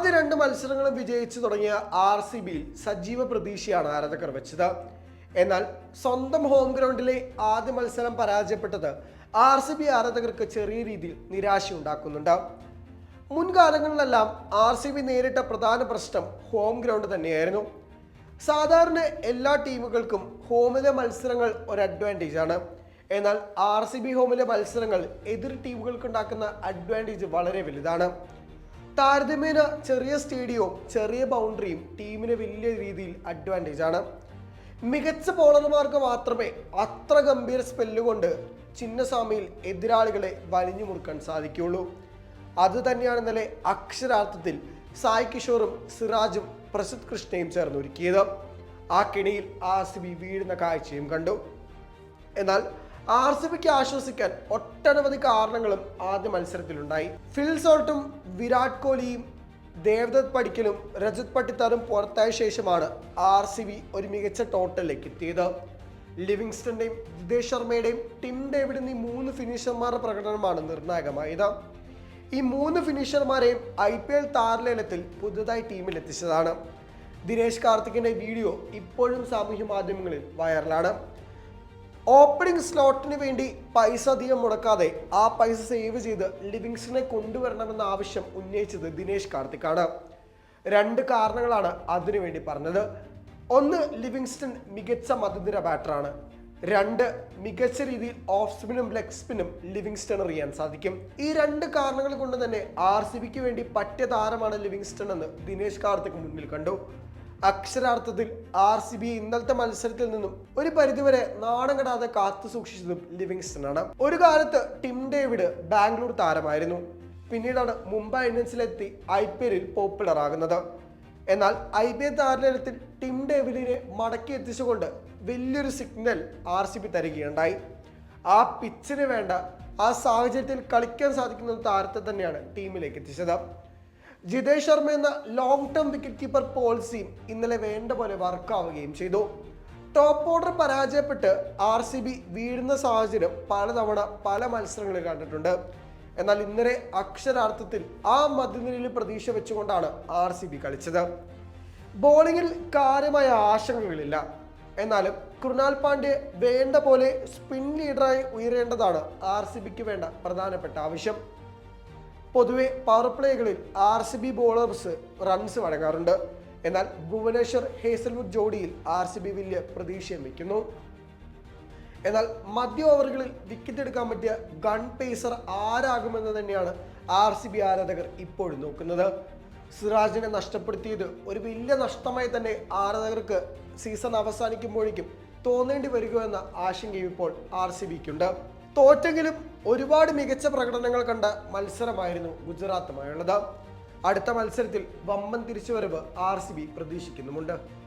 ആദ്യ രണ്ട് മത്സരങ്ങളും വിജയിച്ചു തുടങ്ങിയ ആർ സി ബിയിൽ സജീവ പ്രതീക്ഷയാണ് ആരാധകർ വെച്ചത്. എന്നാൽ സ്വന്തം ഹോം ഗ്രൗണ്ടിലെ ആദ്യ മത്സരം പരാജയപ്പെട്ടത് ആർ സി ബി ആരാധകർക്ക് ചെറിയ രീതിയിൽ നിരാശയുണ്ടാക്കുന്നുണ്ട്. മുൻകാലങ്ങളിലെല്ലാം ആർ സി ബി നേരിട്ട പ്രധാന പ്രശ്നം ഹോം ഗ്രൗണ്ട് തന്നെയായിരുന്നു. സാധാരണ എല്ലാ ടീമുകൾക്കും ഹോമിലെ മത്സരങ്ങൾ ഒരു അഡ്വാന്റേജ് ആണ്. എന്നാൽ ആർ സി ബി ഹോമിലെ മത്സരങ്ങൾ എതിർ ടീമുകൾക്ക് ഉണ്ടാക്കുന്ന അഡ്വാന്റേജ് വളരെ വലുതാണ്. താരതമ്യേന ചെറിയ സ്റ്റേഡിയവും ചെറിയ ബൗണ്ടറിയും ടീമിന് വലിയ രീതിയിൽ അഡ്വാന്റേജ് ആണ്. മികച്ച ബോളർമാർക്ക് മാത്രമേ അത്ര ഗംഭീര സ്പെല്ല് കൊണ്ട് ചിന്നസ്വാമിയിൽ എതിരാളികളെ വലിഞ്ഞു മുറുക്കാൻ സാധിക്കുകയുള്ളൂ. അത് തന്നെയാണ് ഇന്നലെ അക്ഷരാർത്ഥത്തിൽ സായി കിഷോറും സിറാജും പ്രസിദ്ധ് കൃഷ്ണയും ചേർന്ന് ഒരുക്കിയത്. ആ കിണിയിൽ ആർ സി ബി വീഴുന്ന കാഴ്ചയും കണ്ടു. എന്നാൽ ആർ സി ബിക്ക് ആശ്വസിക്കാൻ ഒട്ടനവധി കാരണങ്ങളും ആദ്യ മത്സരത്തിലുണ്ടായി. ഫിൽസോർട്ടും വിരാട് കോഹ്ലിയും ദേവദത്ത് പടിക്കലും രജത് പട്ടിത്താറും പുറത്തായ ശേഷമാണ് ആർ സി ബി ഒരു മികച്ച ടോട്ടലിലേക്ക് എത്തിയത്. ലിവിങ്സ്റ്റന്റെയും ജിതേഷ് ശർമ്മയുടെയും ടിം ഡേവിഡ് എന്നീ മൂന്ന് ഫിനിഷർമാരുടെ പ്രകടനമാണ് നിർണായകമായത്. ഈ മൂന്ന് ഫിനിഷർമാരെയും ഐ പി എൽ താരലേലത്തിൽ പുതുതായി ടീമിൽ എത്തിച്ചതാണ്. ദിനേശ് കാർത്തിക്കിന്റെ വീഡിയോ ഇപ്പോഴും സാമൂഹ്യ മാധ്യമങ്ങളിൽ വൈറലാണ്. ഓപ്പണിംഗ് സ്ലോട്ടിന് വേണ്ടി പൈസ അധികം മുടക്കാതെ ആ പൈസ സേവ് ചെയ്ത് ലിവിങ്സിനെ കൊണ്ടുവരണമെന്ന ആവശ്യം ഉന്നയിച്ചത് ദിനേശ് കാർത്തിക്കാണ്. രണ്ട് കാരണങ്ങളാണ് അതിനുവേണ്ടി പറഞ്ഞത്. ഒന്ന് ലിവിങ്സ്റ്റൺ മികച്ച മധുര ബാറ്ററാണ് രണ്ട് മികച്ച രീതിയിൽ ഓഫ് സ്പിനും ലെഗ് സ്പിനും ലിവിങ്സ്റ്റൺ അറിയാൻ സാധിക്കും. ഈ രണ്ട് കാരണങ്ങൾ കൊണ്ട് തന്നെ ആർ സി ബിക്ക് വേണ്ടി പറ്റിയ താരമാണ് ലിവിങ്സ്റ്റൺ എന്ന് ദിനേശ് കാർത്തിക് മുന്നിൽ കണ്ടു. അക്ഷരാർത്ഥത്തിൽ ആർ സി ബി ഇന്നലത്തെ മത്സരത്തിൽ നിന്നും ഒരു പരിധിവരെ നാണം കെടാതെ കാത്തു സൂക്ഷിച്ചതും ലിവിങ്സ്റ്റണാണ്. ഒരു കാലത്ത് ടിം ഡേവിഡ് ബാംഗ്ലൂർ താരമായിരുന്നു. പിന്നീടാണ് മുംബൈ ഇന്ത്യൻസിലെത്തി ഐ പി എല്ലിൽ പോപ്പുലർ ആകുന്നത്. എന്നാൽ ഐ പി എൽ താരനിലത്തിൽ ടിം ഡേവിഡിനെ മടക്കി എത്തിച്ചുകൊണ്ട് വലിയൊരു സിഗ്നൽ ആർ സി ബി തരികയുണ്ടായി. ആ പിച്ചിന് വേണ്ട ആ സാഹചര്യത്തിൽ കളിക്കാൻ സാധിക്കുന്ന താരത്തെ തന്നെയാണ് ടീമിലേക്ക് എത്തിച്ചത്. ജിതേഷ് ശർമ്മ എന്ന ലോങ് ടേം വിക്കറ്റ് കീപ്പർ പോളിസിയും ഇന്നലെ വേണ്ട പോലെ വർക്കാവുകയും ചെയ്തു. ടോപ്പ് ഓർഡർ പരാജയപ്പെട്ട് ആർ സി ബി വീഴുന്ന സാഹചര്യം പലതവണ പല മത്സരങ്ങളിൽ കണ്ടിട്ടുണ്ട്. എന്നാൽ ഇന്നലെ അക്ഷരാർത്ഥത്തിൽ ആ മധ്യനിരയിൽ പ്രതീക്ഷ വെച്ചുകൊണ്ടാണ് ആർ സി ബി കളിച്ചത്. ബോളിങ്ങിൽ കാര്യമായ ആശങ്കകളില്ല. എന്നാലും കൃണാൽ പാണ്ഡ്യ വേണ്ട പോലെ സ്പിൻ ലീഡറായി ഉയരേണ്ടതാണ് ആർ സി ബിക്ക് വേണ്ട പ്രധാനപ്പെട്ട ആവശ്യം. പൊതുവെ power പ്ലേകളിൽ R C B bowlers runs വഴങ്ങാറുണ്ട്. എന്നാൽ ഭുവനേശ്വർ ഹേസൽവുഡ് ജോഡിയിൽ ആർ സി ബി വലിയ പ്രതീക്ഷയും വയ്ക്കുന്നു. എന്നാൽ മധ്യ ഓവറുകളിൽ വിക്കറ്റ് എടുക്കാൻ പറ്റിയ ഗൺ പേസർ ആരാകുമെന്ന് തന്നെയാണ് ആർ സി ബി ആരാധകർ ഇപ്പോഴും നോക്കുന്നത്. സിറാജിനെ നഷ്ടപ്പെടുത്തിയത് ഒരു വലിയ നഷ്ടമായി തന്നെ ആരാധകർക്ക് സീസൺ അവസാനിക്കുമ്പോഴേക്കും തോന്നേണ്ടി വരികയെന്ന ആശങ്കയും ഇപ്പോൾ ആർ സി ബിക്കുണ്ട് തോറ്റെങ്കിലും ഒരുപാട് മികച്ച പ്രകടനങ്ങൾ കണ്ട മത്സരമായിരുന്നു ഗുജറാത്തുമായുള്ളത്. അടുത്ത മത്സരത്തിൽ വമ്പൻ തിരിച്ചുവരവ് ആർ സി ബി പ്രതീക്ഷിക്കുന്നുമുണ്ട്.